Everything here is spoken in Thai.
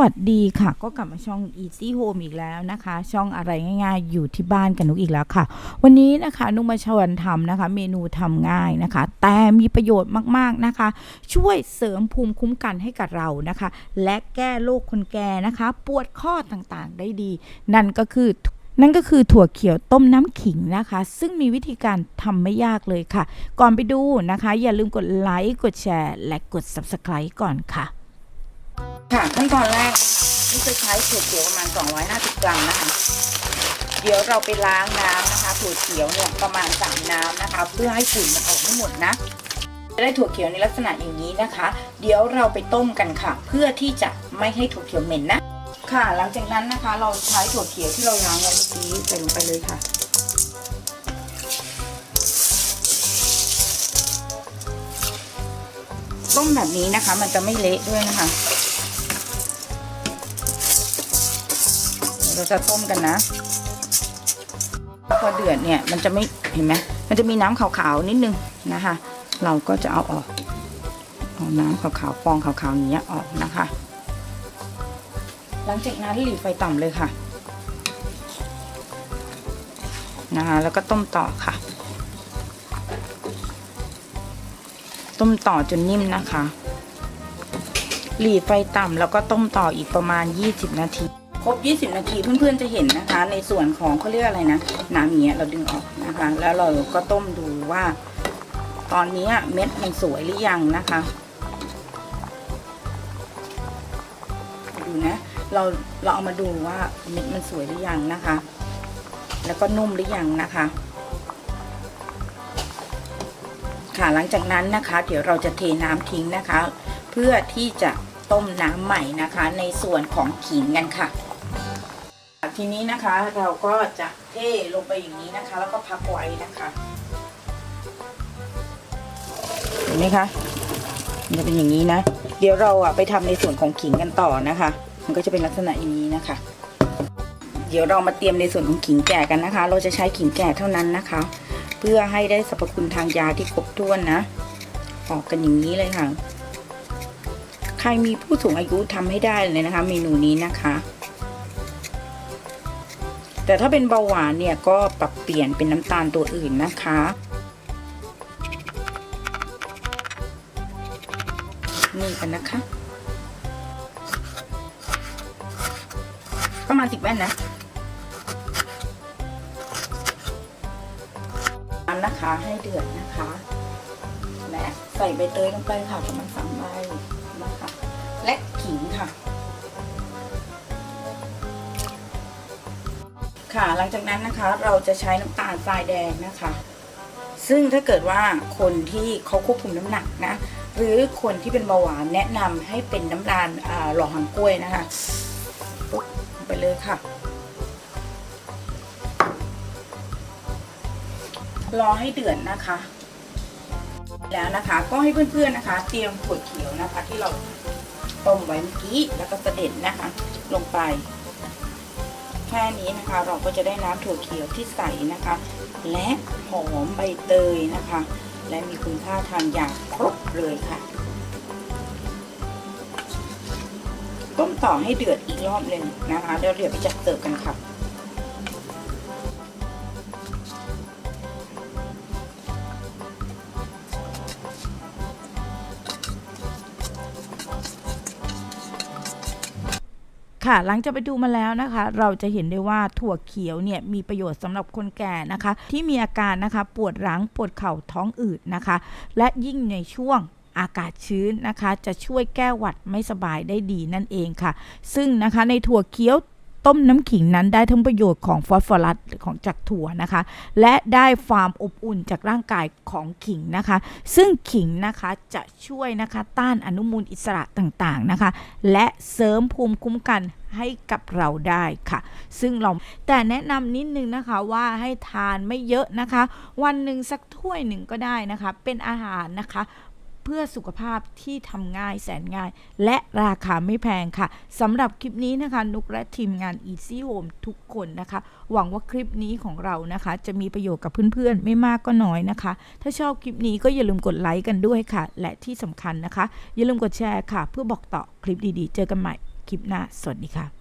วัสดีค่ะ ก็กลับมาช่อง Easy Home อีกแล้วนะคะ ช่องอะไรง่ายๆ อยู่ที่บ้านกันนุกอีกแล้วค่ะ วันนี้นะคะนุกมาชวนทำนะคะ เมนูทำง่ายนะคะ แต่มีประโยชน์มากๆนะคะ ช่วยเสริมภูมิคุ้มกันให้กับเรานะคะ และแก้โรคคนแก่นะคะ ปวดข้อต่างๆได้ดี นั่นก็คือนั่นก็คือถั่วเขียวต้มน้ำขิงนะคะ ซึ่งมีวิธีการทำไม่ยากเลยค่ะ ก่อนไปดูนะคะ อย่าลืมกดไลค์กดแชร์ และกด Subscribe ก่อนค่ะ ค่ะขั้นตอนแรกนี่จะใช้ถั่วเขียวประมาณ 250 กรัมนะคะ เดี๋ยวเราไปล้างน้ำนะคะ ถั่วเขียวเนี่ยประมาณ3น้ำนะคะ เพื่อให้ฝุ่นมันออกให้หมดนะจะได้ถั่วเขียวในลักษณะอย่างนี้นะคะ เดี๋ยวเราไปต้มกันค่ะ เพื่อที่จะไม่ให้ถั่วเขียวเหม็นนะ ค่ะ หลังจากนั้นนะคะ เราใช้ถั่วเขียวที่เราล้างไว้เมื่อกี้ใส่ลงไปเลยค่ะต้มแบบนี้นะคะ มันจะไม่เละด้วยนะคะ เราจะต้มกันนะ พอเดือดเนี่ยมันจะไม่เห็นไหมมันจะมีน้ำขาวๆนิดนึงนะคะ เราก็จะเอาออกเอาน้ำขาวๆฟองขาวๆอย่างเงี้ยออกนะคะ หลังจากนั้นหลีไฟต่ำเลยค่ะนะคะแล้วก็ต้มต่อค่ะ ต้มต่อจนนิ่มนะคะ หลีไฟต่ำแล้วก็ต้มต่ออีกประมาณ 20 นาที รบ 20 นาทีเพื่อนๆจะเห็นนะคะ ในส่วนของเขาเรียกอะไรนะน้ำเงี้ยเราดึงออกนะคะ แล้วเราก็ต้มดูว่า ตอนนี้เม็ดมันสวยหรือยังนะคะ ดูนะ เราเราเอามาดูว่าเม็ดมันสวยหรือยังนะคะ แล้วก็นุ่มหรือยังนะคะค่ะหลังจากนั้นนะคะ เดี๋ยวเราจะเทน้ำทิ้งนะคะ เพื่อที่จะต้มน้ำใหม่นะคะ ในส่วนของขิงกันค่ะ ทีนี้นะคะเราก็จะเทลงไปอย่างนี้นะคะ แล้วก็พักไว้นะคะเห็นไหมคะมันจะเป็นอย่างนี้นะ เดี๋ยวเราอะไปทำในส่วนของขิงกันต่อนะคะ มันก็จะเป็นลักษณะอย่างนี้นะคะ เดี๋ยวเรามาเตรียมในส่วนของขิงแก่กันนะคะ เราจะใช้ขิงแก่เท่านั้นนะคะ เพื่อให้ได้สรรพคุณทางยาที่ครบถ้วนนะออกกันอย่างนี้เลยค่ะ ใครมีผู้สูงอายุทำให้ได้เลยนะคะ เมนูนี้นะคะ แต่ถ้าเป็นเบาหวานเนี่ยก็ปรับเปลี่ยนเป็นน้ำตาลตัวอื่นนะคะ นี่กันนะคะ ประมาณสิบแว่นนะน้ำนะคะให้เดือดนะคะ และใส่ใบเตยลงไปค่ะประมาณสามใบนะคะและขิ ค่ะ หลังจากนั้นนะคะเราจะใช้น้ำตาลทรายแดงนะคะ ซึ่งถ้าเกิดว่าคนที่เขาควบคุมน้ำหนักนะ หรือคนที่เป็นเบาหวานแนะนำให้เป็นน้ำตาลหล่อหางกล้วยนะคะปุ๊บไปเลยค่ะรอให้เดือดนะคะ แล้วนะคะก็ให้เพื่อนๆนะคะ เตรียมถั่วเขียวนะคะ ที่เราต้มไว้เมื่อกี้แล้วก็เสด็จนะคะ ลงไป แค่นี้นะคะ เราก็จะได้น้ำถั่วเขียวที่ใสนะคะ และหอมใบเตยนะคะ และมีคุณค่าทางยาครบเลยค่ะต้มต่อให้เดือดอีกรอบหนึ่งนะคะเดี๋ยวเดี๋ยวไปจัดเสิร์ฟกันค่ะ ค่ะ หลังจากไปดูมาแล้วนะคะ เราจะเห็นได้ว่าถั่วเขียวเนี่ยมีประโยชน์สำหรับคนแก่นะคะ ที่มีอาการนะคะ ปวดหลังปวดเข่าท้องอืดนะคะ และยิ่งในช่วงอากาศชื้นนะคะ จะช่วยแก้หวัดไม่สบายได้ดีนั่นเองค่ะ ซึ่งนะคะในถั่วเขียว ต้มน้ำขิงนั้นได้ทั้งประโยชน์ของฟอสฟอรัสของจากถั่วนะคะ และได้ความอบอุ่นจากร่างกายของขิงนะคะ ซึ่งขิงนะคะจะช่วยนะคะต้านอนุมูลอิสระต่างๆนะคะ และเสริมภูมิคุ้มกันให้กับเราได้ค่ะ ซึ่งเราแต่แนะนำนิดนึงนะคะว่าให้ทานไม่เยอะนะคะ วันหนึ่งสักถ้วยหนึ่งก็ได้นะคะ เป็นอาหารนะคะ เพื่อสุขภาพที่ทำง่ายแสนง่าย และราคาไม่แพงค่ะสำหรับคลิปนี้นะคะ นุกและทีมงาน Easy Home ทุกคนนะคะ หวังว่าคลิปนี้ของเรานะคะ จะมีประโยชน์กับเพื่อนๆ ไม่มากก็น้อยนะคะ ถ้าชอบคลิปนี้ก็อย่าลืมกดไลค์กันด้วยค่ะ และที่สำคัญนะคะ อย่าลืมกดแชร์ค่ะ เพื่อบอกต่อคลิปดีๆ เจอกันใหม่คลิปหน้าสวัสดีค่ะ